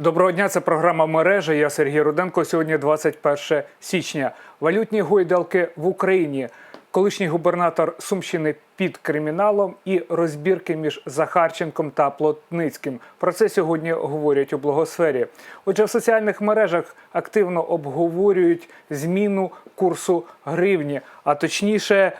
Доброго дня, це програма мережа. Я Сергій Руденко. Сьогодні 21 січня. Валютні гойдалки в Україні. Колишній губернатор Сумщини під криміналом і розбірки між Захарченком та Плотницьким. Про це сьогодні говорять у благосфері. Отже, в соціальних мережах активно обговорюють зміну курсу гривні, а точніше,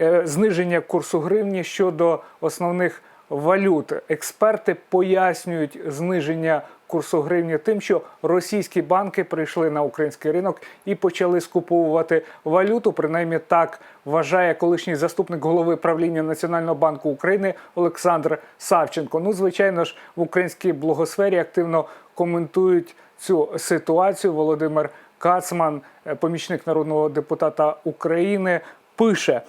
е, зниження курсу гривні щодо основних валют. Експерти пояснюють зниження курсу гривні тим, що російські банки прийшли на український ринок і почали скуповувати валюту. Принаймні так вважає колишній заступник голови правління Національного банку України Олександр Савченко. Ну, звичайно ж, в українській блогосфері активно коментують цю ситуацію. Володимир Кацман, е, помічник народного депутата України, пише.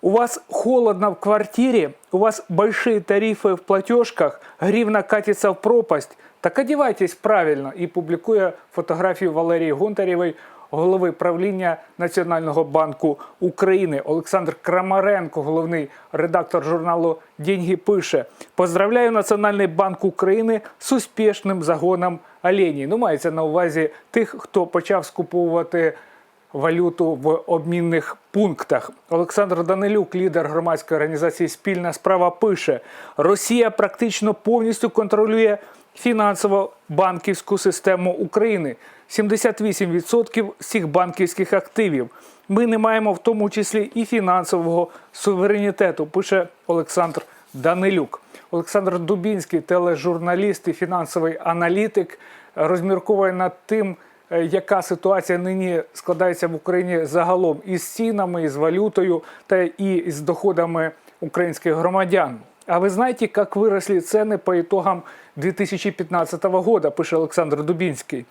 У вас холодно в квартире, у вас большие тарифы в платежках, гривна катится в пропасть. Так одівайтесь правильно і публікує фотографію Валерії Гонтарєвої, голови правління Національного банку України. Олександр Крамаренко, головний редактор журналу Деньги, пише: Поздравляю Національний банк України з успішним загоном оленей. Ну, мається на увазі тих, хто почав скуповувати валюту в обмінних пунктах. Олександр Данилюк, лідер громадської організації Спільна справа, пише: Росія практично повністю контролює фінансово-банківську систему України. 78% всіх банківських активів. Ми не маємо в тому числі і фінансового суверенітету. Пише Олександр Данилюк. Олександр Дубінський, тележурналіст і фінансовий аналітик, розмірковує над тим, яка ситуація нині складається в Україні загалом із цінами, із валютою та і з доходами українських громадян. А вы знаете, как выросли цены по итогам 2015 года, пишет Александр Дубинский?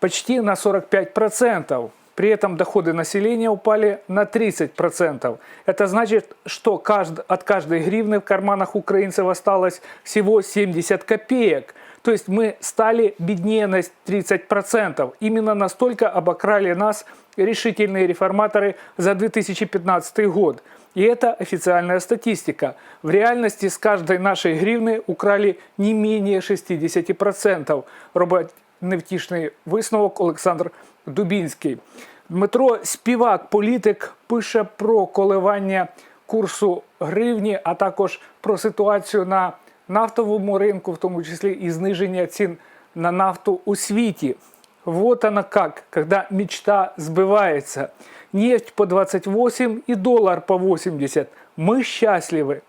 Почти на 45%. При этом доходы населения упали на 30%. Это значит, что кажд- от каждой гривны в карманах украинцев осталось всего 70 копеек. То есть мы стали беднее на 30%. Именно настолько обокрали нас решительные реформаторы за 2015 год. И это официальная статистика. В реальности с каждой нашей гривны украли не менее 60%. Робить невтішний висновок Олександр Дубінський. Дмитро Співак, політик, пише про коливання курсу гривні, а також про ситуацію на нафтовому ринку, в тому числі і зниження цін на нафту у світі. Вот оно как, когда мечта сбывается. Нефть по 28 и доллар по 80. Мы счастливы.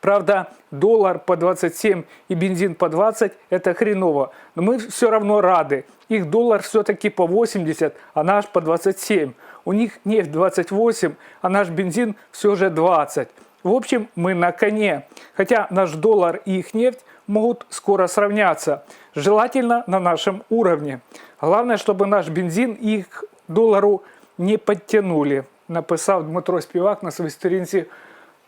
Правда, доллар по 27 и бензин по 20 – это хреново. Но мы все равно рады. Их доллар все-таки по 80, а наш по 27. У них нефть 28, а наш бензин все же 20. В общем, мы на коне. Хотя наш доллар и их нефть могут скоро сравняться. Желательно на нашем уровне. Главное, чтобы наш бензин и их доллару не подтянули, написав Дмитро Співак на своїй сторінці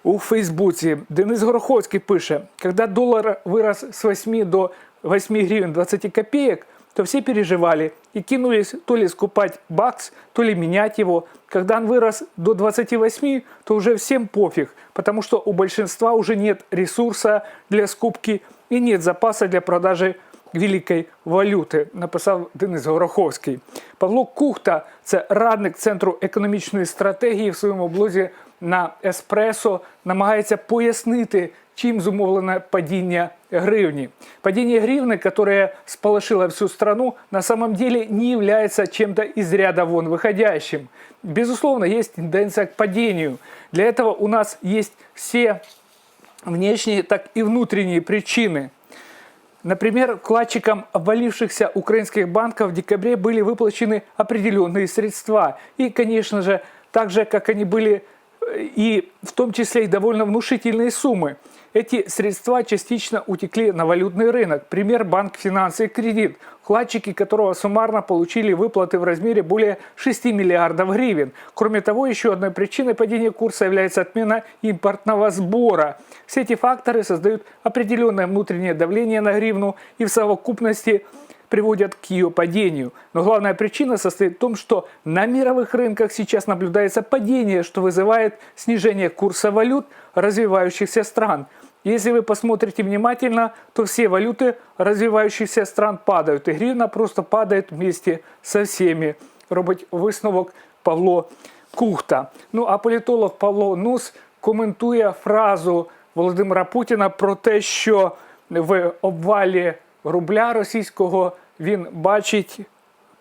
у Фейсбуці. Денис Гороховський пише, когда доллар вырос с 8 до 8 гривен 20 копеек, то все переживали и кинулись то ли скупать бакс, то ли менять его. Когда он вырос до 28, то уже всем пофиг, потому что у большинства уже нет ресурса для скупки и нет запаса для продажи великої валюти, написав Денис Гороховський. Павло Кухта, це радник Центру економічної стратегії в своєму блозі на Еспресо, намагається пояснити, чим зумовлене падіння гривні. Падение гривны, которое сполошило всю страну, на самом деле не является чем-то из ряда вон выходящим. Безусловно, есть тенденция к падению. Для этого у нас есть все внешние, так и внутренние причины. Например, вкладчикам обвалившихся украинских банков в декабре были выплачены определенные средства. И, конечно же, так же, как они были и в том числе и довольно внушительные суммы. Эти средства частично утекли на валютный рынок. Пример банк «Финансы и кредит», вкладчики которого суммарно получили выплаты в размере более 6 миллиардов гривен. Кроме того, еще одной причиной падения курса является отмена импортного сбора. Все эти факторы создают определенное внутреннее давление на гривну и в совокупности приводят к ее падению. Но главная причина состоит в том, что на мировых рынках сейчас наблюдается падение, что вызывает снижение курса валют развивающихся стран. Если вы посмотрите внимательно, то все валюты развивающихся стран падают. И гривна просто падает вместе со всеми. Робить висновок Павло Кухта. Ну а політолог Павло Нус коментує фразу Володимира Путіна про те, що в обвалі рубля російського він бачить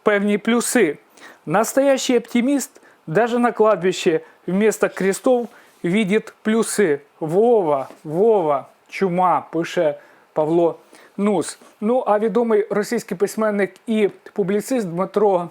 певні плюси. Настоящий оптимист даже на кладбище вместо крестов видит плюси. Вова, Вова, чума, пише Павло Нус. Ну а відомий російський письменник і публіцист Дмитро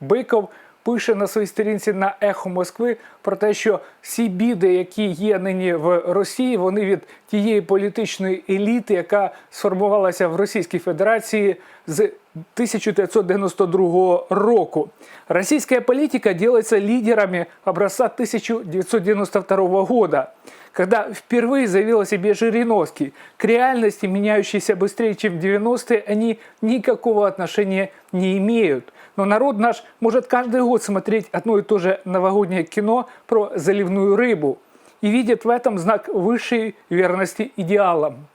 Биков пише на своїй сторінці на Ехо Москви про те, що всі біди, які є нині в Росії, вони від тієї політичної еліти, яка сформувалася в Російській Федерації з 1992 року. Российская политика делается лидерами образца 1992 года, когда впервые заявил о себе Жириновский. К реальности, меняющейся быстрее, чем в 90-е, они никакого отношения не имеют. Но народ наш может каждый год смотреть одно и то же новогоднее кино про заливную рыбу и видит в этом знак высшей верности идеалам.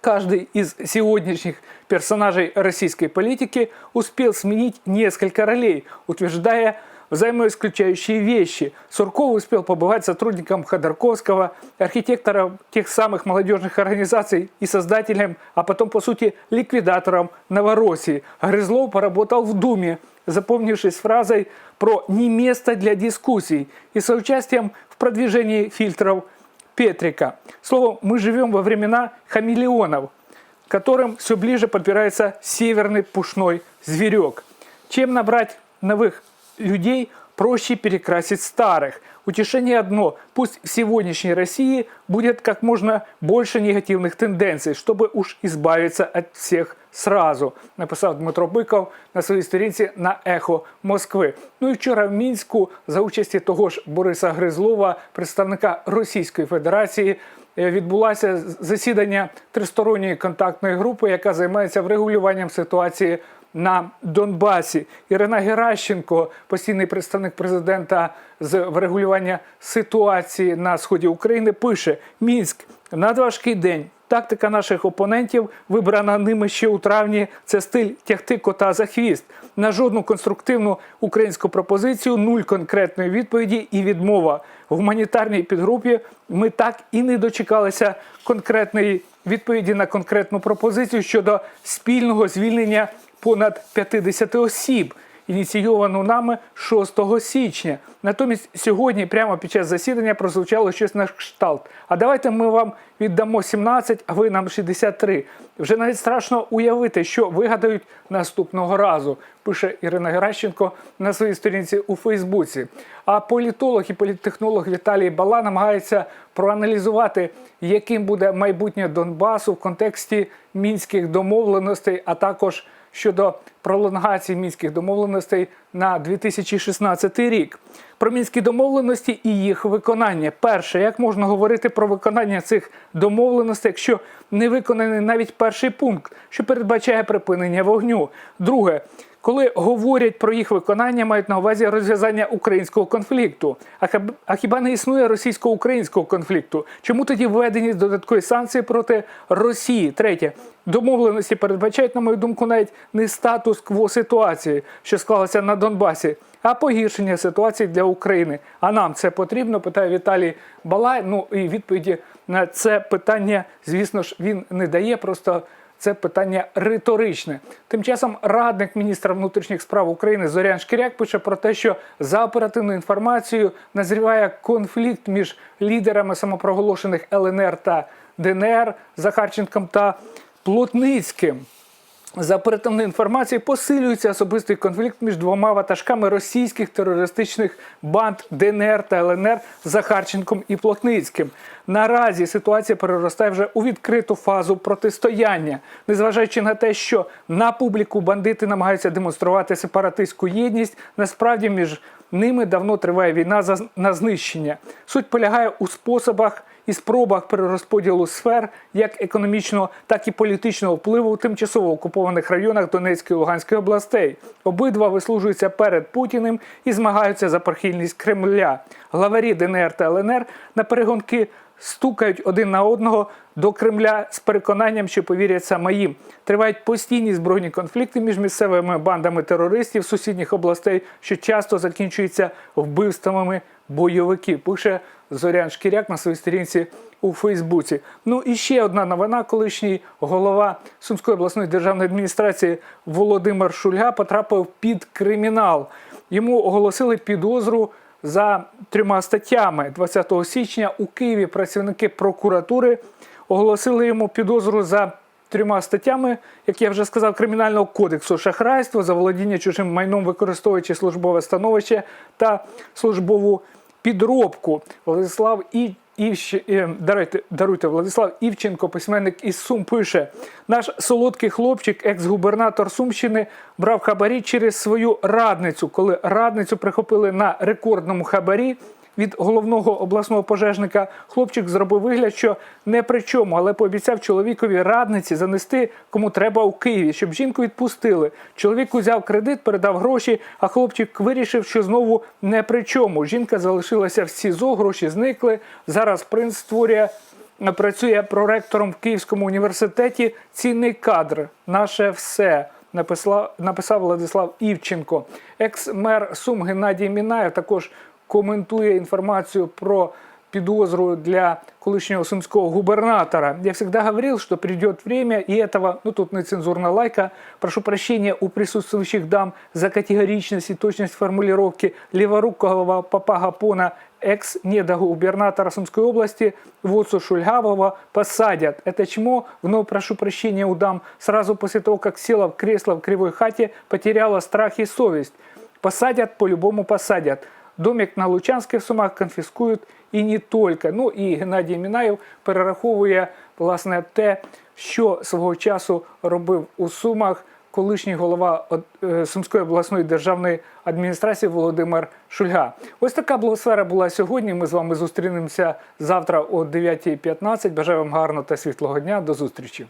Каждый из сегодняшних персонажей российской политики успел сменить несколько ролей, утверждая взаимоисключающие вещи. Сурков успел побывать сотрудником Ходорковского, архитектором тех самых молодежных организаций и создателем, а потом, по сути, ликвидатором Новороссии. Грызлов поработал в Думе, запомнившись фразой про «не место для дискуссий» и соучастием в продвижении фильтров Петрика. Словом, мы живем во времена хамелеонов, которым все ближе подбирается северный пушной зверек. Чем набрать новых людей, проще перекрасить старых. Утешение одно. Пусть в сегодняшней России будет как можно больше негативных тенденций, чтобы уж избавиться от всех сразу, написав Дмитро Биков на своїй сторінці на Ехо Москви. Ну і вчора в Мінську за участі того ж Бориса Гризлова, представника Російської Федерації, е, відбулося засідання тристоронньої контактної групи, яка займається врегулюванням ситуації на Донбасі. Ірина Геращенко, постійний представник президента з врегулювання ситуації на сході України, пише: Мінськ надважкий день. Тактика наших опонентів, вибрана ними ще у травні, це стиль тягти кота за хвіст. На жодну конструктивну українську пропозицію, нуль конкретної відповіді і відмова. В гуманітарній підгрупі ми так і не дочекалися конкретної відповіді на конкретну пропозицію щодо спільного звільнення понад 50 осіб, ініційовану нами 6 січня. Натомість сьогодні, прямо під час засідання, прозвучало щось на кшталт. А давайте ми вам віддамо 17, а ви нам 63. Вже навіть страшно уявити, що вигадають наступного разу, пише Ірина Геращенко на своїй сторінці у Фейсбуці. А політолог і політтехнолог Віталій Бала намагається проаналізувати, яким буде майбутнє Донбасу в контексті мінських домовленостей, а також щодо пролонгації мінських домовленостей на 2016 рік. Про мінські домовленості і їх виконання. Перше, як можна говорити про виконання цих домовленостей, якщо не виконаний навіть перший пункт, що передбачає припинення вогню. Друге, коли говорять про їх виконання, мають на увазі розв'язання українського конфлікту. А хіба не існує російсько-українського конфлікту? Чому тоді введені додаткові санкції проти Росії? Третє, домовленості передбачають, на мою думку, навіть не статус-кво ситуації, що склалася на Донбасі, а погіршення ситуації для України. А нам це потрібно? Питає Віталій Балай. Ну і відповіді на це питання, звісно ж, він не дає. Просто це питання риторичне. Тим часом радник міністра внутрішніх справ України Зорян Шкіряк пише про те, що за оперативною інформацією назріває конфлікт між лідерами самопроголошених ЛНР та ДНР Захарченком та Плотницьким. За оперативною інформацією посилюється особистий конфлікт між двома ватажками російських терористичних банд ДНР та ЛНР Захарченком і Плотницьким. Наразі ситуація переростає вже у відкриту фазу протистояння, незважаючи на те, що на публіку бандити намагаються демонструвати сепаратистську єдність. Насправді між ними давно триває війна за на знищення. Суть полягає у способах і спробах перерозподілу сфер як економічного, так і політичного впливу у тимчасово окупованих районах Донецької і Луганської областей. Обидва вислужуються перед Путіним і змагаються за прихильність Кремля. Главарі ДНР та ЛНР на перегонки стукають один на одного до Кремля з переконанням, що повірять саме їм. Тривають постійні збройні конфлікти між місцевими бандами терористів сусідніх областей, що часто закінчуються вбивствами бойовиків. Пише Зорян Шкіряк на своїй сторінці у Фейсбуці. Ну і ще одна новина: колишній голова Сумської обласної державної адміністрації Володимир Шульга потрапив під кримінал. Йому оголосили підозру за трьома статтями 20 січня у Києві. Працівники прокуратури оголосили йому підозру за трьома статтями, як я вже сказав, кримінального кодексу шахрайство, заволодіння чужим майном, використовуючи службове становище та службову підробку. Владислав і. Івщ... е, Даруйте, даруйте, Владислав Івченко, письменник із Сум, пише: наш солодкий хлопчик, екс-губернатор Сумщини, брав хабарі через свою радницю. Коли радницю прихопили на рекордному хабарі від головного обласного пожежника, хлопчик зробив вигляд, що не при чому, але пообіцяв чоловікові радниці занести кому треба у Києві, щоб жінку відпустили. Чоловік узяв кредит, передав гроші, а хлопчик вирішив, що знову не при чому. Жінка залишилася в СІЗО, гроші зникли. Зараз принц створює. Працює проректором в Київському університеті. Цінний кадр, наше все. Написав, Владислав Івченко. Екс-мер Сум Геннадій Мінаєв також коментує інформацію про підозру для колишнего сумского губернатора. Я всегда говорил, что придет время, и этого, ну тут нецензурная лайка, прошу прощения у присутствующих дам за категоричность и точность формулировки леворукого папа Гапона, экс-недогубернатора Сумской области, Воцу Шульгавова, посадят. Это чмо, вновь прошу прощения у дам, сразу после того, как села в кресло в кривой хате, потеряла страх и совесть. Посадят, по-любому посадят. Домик на Лучанських Сумах конфіскують і не тільки. Ну і Геннадій Мінаєв перераховує власне те, що свого часу робив у Сумах колишній голова е, Сумської обласної державної адміністрації Володимир Шульга. Ось така блогосфера була сьогодні. Ми з вами зустрінемося завтра о 9.15. Бажаю вам гарного та світлого дня. До зустрічі.